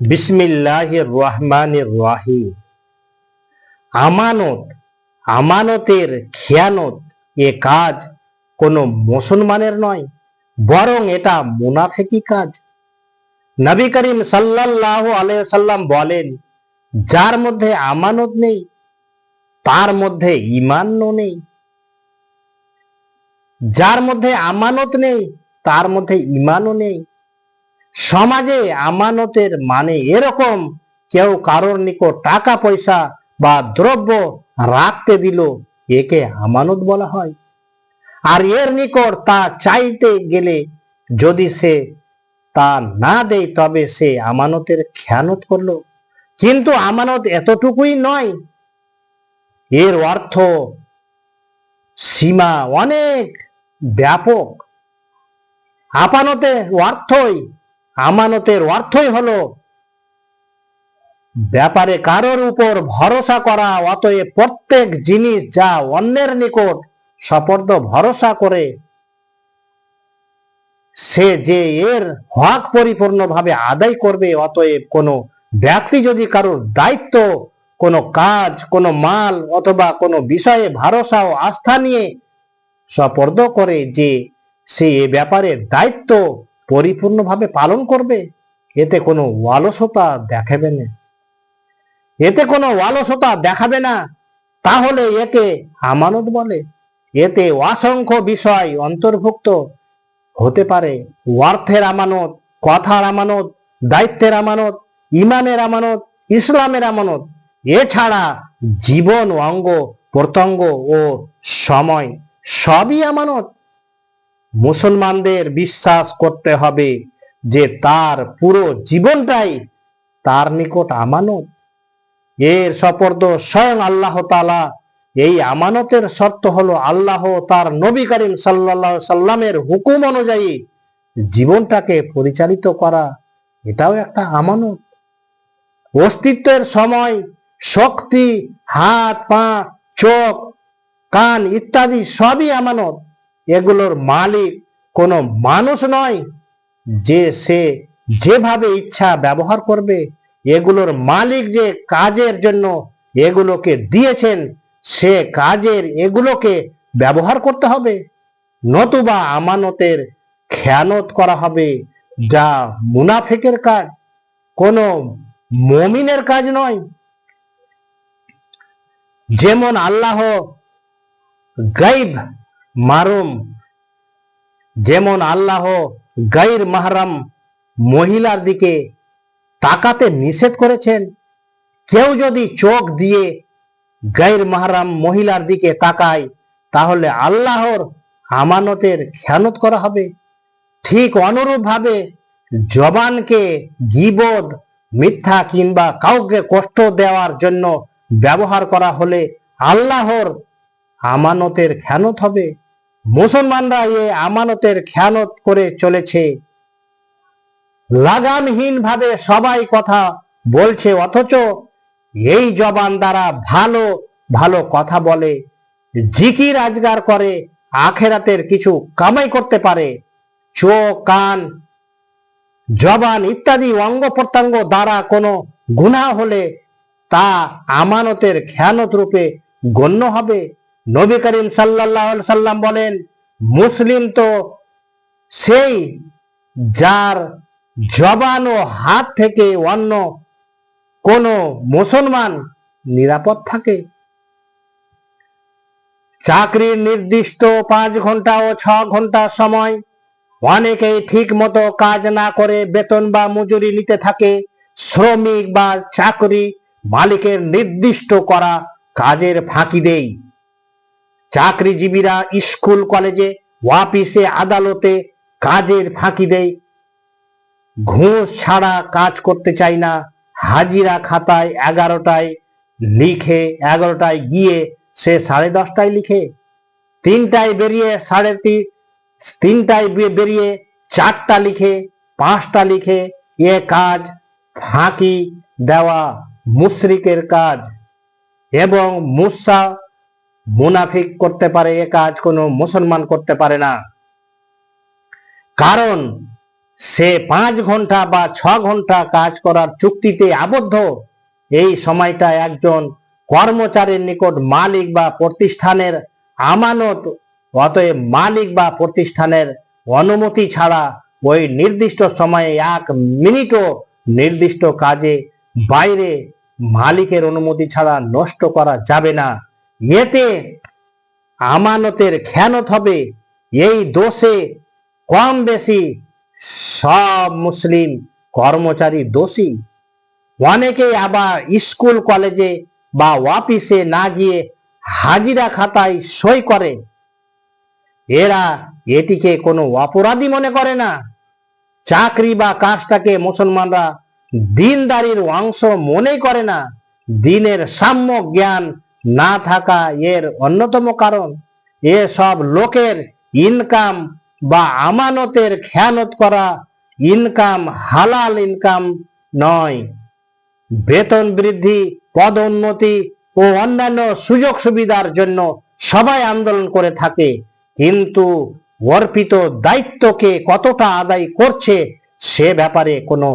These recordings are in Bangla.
বিসমিল্লাহ রহমান রাহিম। আমানত, আমানতের খেয়ানত এ কাজ কোনো মুসলমানের নয়, বরং এটা মুনাফেকি কাজ। নবী করিম সাল্লাল্লাহু আলাইহি সাল্লাম বলেন, যার মধ্যে আমানত নেই, তার মধ্যে ইমানও নেই। যার মধ্যে আমানত নেই, তার মধ্যে ইমানও নেই। সমাজে আমানতের মানে এরকম কেউ কারোর নিকট টাকা, পয়সা বা দ্রব্য রাখতে দিল, একে আমানত বলা হয়। আর এর নিকট তা চাইতে গেলে যদি সে তা না দেয়, তবে সে আমানতের খেয়ানত করল। কিন্তু আমানত এতটুকুই নয়, এর অর্থ সীমা অনেক ব্যাপক। আপানতের অর্থই আমানতের অর্থই হলো ব্যাপারে কারোর উপর ভরসা করা, অতএব প্রত্যেক জিনিস যা অন্যের নিকট সপর্দ ভরসা করে, সে যে এর হক পরিপূর্ণভাবে আদায় করবে, অতএব কোনো ব্যক্তি যদি কারোর দায়িত্ব, কোনো কাজ, কোনো মাল অথবা কোনো বিষয়ে ভরসা ও আস্থা নিয়ে সপর্দ করে যে সে এ ব্যাপারে দায়িত্ব পরিপূর্ণভাবে পালন করবে, এতে কোনো অলসতা দেখাবে না। এতে কোনো অলসতা দেখাবে না, তাহলে একে আমানত বলে। এতে অসংখ্য বিষয় অন্তর্ভুক্ত হতে পারে। অর্থের আমানত, কথার আমানত, দায়িত্বের আমানত, ইমানের আমানত, ইসলামের আমানত, এছাড়া জীবন অঙ্গ, প্রত্যঙ্গ ও সময় সবই আমানত। মুসলমানদের বিশ্বাস করতে হবে যে তার পুরো জীবনটাই তার নিকট আমানত। এর সপর্দ স্বয়ং আল্লাহ তালা এই আমানতের শর্ত হলো আল্লাহ তার নবী করিম সাল্লাহ সাল্লামের হুকুম অনুযায়ী জীবনটাকে পরিচালিত করা। এটাও একটা আমানত। অস্তিত্বের সময় শক্তি, হাত, পা, চোখ, কান ইত্যাদি সবই আমানত। এগুলোর মালিক কোনো মানুষ নয়। যে সে যেভাবে ইচ্ছা ব্যবহার করবে, এগুলোর মালিক যে কাজের জন্য এগুলোকে দিয়েছেন, সে কাজের এগুলোকে ব্যবহার করতে হবে। নতুবা আমানতের খেয়ানত করা হবে, যা মুনাফেকের কাজ, কোনো মমিনের কাজ নয়। যেমন আল্লাহ গাইব মারুম, যেমন আল্লাহ গাইর মাহরাম মহিলার দিকে তাকাতে নিষেধ করেছেন, কেউ যদি চোখ দিয়ে গাইর মাহরাম মহিলার দিকে তাকায়, তাহলে আল্লাহর আমানতের খেয়ানত করা হবে। ঠিক অনুরূপ ভাবে জবানকে গিবদ, মিথ্যা কিংবা কাউকে কষ্ট দেওয়ার জন্য ব্যবহার করা হলে আল্লাহর আমানতের খেয়ানত হবে। মুসলমানরা এ আমানতের খেয়ানত করে চলেছে। লাগামহীন ভাবে সবাই কথা বলছে, অথচ এই জবান দ্বারা ভালো ভালো কথা বলে। জিকির আজগার করে, আখেরাতের কিছু কামাই করতে পারে। চোখ, কান, জবান ইত্যাদি অঙ্গ প্রত্যঙ্গ দ্বারা কোনো গুণা হলে তা আমানতের খেয়ানত রূপে গণ্য হবে। নবী করিম সাল্লাহ সাল্লাম বলেন, মুসলিম তো সেই যার জবান ও হাত থেকে অন্য কোনো মুসলমান নিরাপদ থাকে? চাকরির নির্দিষ্ট পাঁচ ঘণ্টা ও ছ ঘণ্টা সময় অনেকেই ঠিক মতো কাজ না করে বেতন বা মজুরি নিতে থাকে। শ্রমিক বা চাকরি মালিকের নির্দিষ্ট করা কাজের ফাঁকি দেই। চাকরিজীবীরা স্কুল কলেজে, অফিসে আদালতে কাজের ফাঁকি দেয়। ঘুষ ছাড়া কাজ করতে চাই না। হাজিরা খাতায় এগারোটায় লিখে, এগারোটায় গিয়ে সে সাড়ে দশটায় লিখে। তিনটায় বেরিয়ে সাড়ে তিন তিনটায় বেরিয়ে চারটা লিখে, পাঁচটা লিখে এ কাজ ফাঁকি দেওয়া মুশরিকের কাজ। এবং মুসা মুনাফিক করতে পারে এ কাজ, কোনো মুসলমান করতে পারে না। কারণ সে পাঁচ ঘণ্টা বা ছ ঘণ্টা কাজ করার চুক্তিতে আবদ্ধ। এই সময়টা একজন কর্মচারীর নিকট মালিক বা প্রতিষ্ঠানের আমানত, অতএব মালিক বা প্রতিষ্ঠানের অনুমতি ছাড়া ওই নির্দিষ্ট সময়ে এক মিনিটও নির্দিষ্ট কাজে বাইরে মালিকের অনুমতি ছাড়া নষ্ট করা যাবে না। এতে আমানতের খেয়ানত হবে, এই দোষে কম বেশি সব মুসলিম কর্মচারী দোষী। অনেকেই আবার স্কুল, কলেজে বা অফিসে না গিয়ে হাজিরা খাতায় সই করে। এরা এটিকে কোনো অপরাধী মনে করে না। চাকরি বা কাজটাকে মুসলমানরা দিনদারির অংশ মনে করে না। দিনের সাম্য জ্ঞান না থাকা এর অন্যতম কারণ এসব লোকের ইনকাম বা আমানতের খেয়ানত করা ইনকাম হালাল ইনকাম নয়। বেতন বৃদ্ধি, পদোন্নতি ও অন্যান্য সুযোগ সুবিধার জন্য সবাই আন্দোলন করে থাকে। কিন্তু অর্পিত দায়িত্বকে কতটা আদায় করছে সে ব্যাপারে কোনো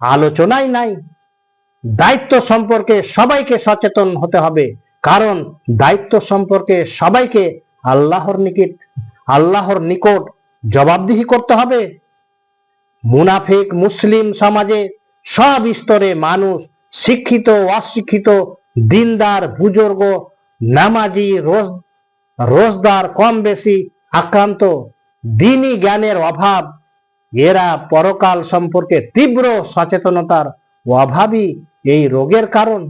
আলোচনাই নাই। দায়িত্ব সম্পর্কে সবাইকে সচেতন হতে হবে। কারণ দায়িত্ব সম্পর্কে সবাইকে আল্লাহর নিকট আল্লাহর নিকট জবাবদিহি করতে হবে। মুনাফিক মুসলিম সমাজে সব স্তরে মানুষ শিক্ষিত, অশিক্ষিত, দিনদার, বুজুর্গ, নামাজি, রোজ, রোজদার কম বেশি আক্রান্ত। দিনই জ্ঞানের অভাব। এরা পরকাল সম্পর্কে তীব্র সচেতনতার অভাবই এই রোগের কারণ।